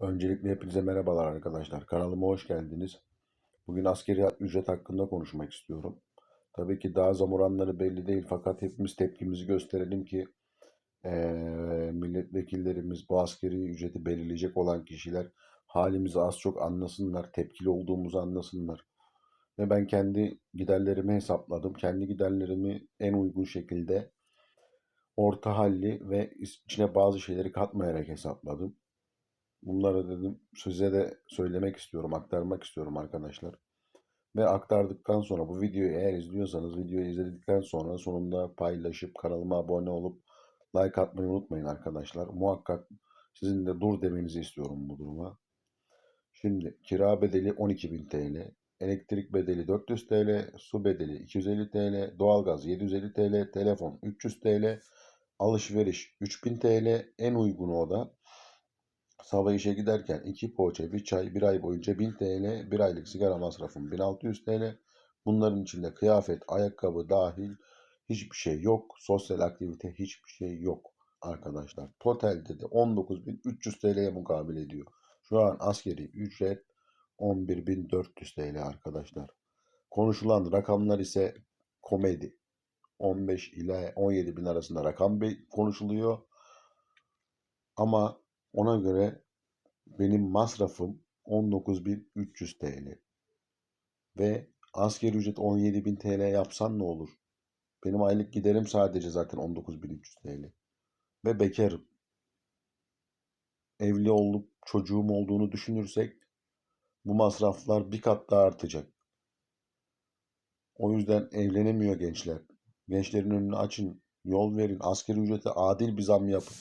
Öncelikle hepinize merhabalar arkadaşlar. Kanalıma hoş geldiniz. Bugün askeri ücret hakkında konuşmak istiyorum. Tabii ki daha zam oranları belli değil fakat hepimiz tepkimizi gösterelim ki eee, milletvekillerimiz bu askeri ücreti belirleyecek olan kişiler halimizi az çok anlasınlar, tepkili olduğumuzu anlasınlar. Ve ben kendi giderlerimi hesapladım. Kendi giderlerimi en uygun şekilde orta halli ve içine bazı şeyleri katmayarak hesapladım. Bunları dedim size de söylemek istiyorum, aktarmak istiyorum arkadaşlar. Ve aktardıktan sonra bu videoyu eğer izliyorsanız videoyu izledikten sonra sonunda paylaşıp kanalıma abone olup like atmayı unutmayın arkadaşlar. Muhakkak sizin de dur demenizi istiyorum bu duruma. Şimdi kira bedeli 12.000 TL, elektrik bedeli 400 TL, su bedeli 250 TL, doğalgaz 750 TL, telefon 300 TL, alışveriş 3000 TL, en uygunu o da Sabah işe giderken iki poğaça, bir çay, bir ay boyunca 1000 TL, bir aylık sigara masrafım 1600 TL. Bunların içinde kıyafet, ayakkabı dahil hiçbir şey yok. Sosyal aktivite hiçbir şey yok arkadaşlar. Totalde de 19.300 TL'ye mukabil ediyor. Şu an askeri ücret 11.400 TL arkadaşlar. Konuşulan rakamlar ise komedi. 15 ile 17 bin arasında rakam konuşuluyor. Ama ona göre benim masrafım 19.300 TL. Ve asgari ücret 17.000 TL yapsan ne olur? Benim aylık giderim sadece zaten 19.300 TL. Ve bekarım. Evli olup çocuğum olduğunu düşünürsek bu masraflar bir kat daha artacak. O yüzden evlenemiyor gençler. Gençlerin önünü açın, yol verin, asgari ücrete adil bir zam yapın.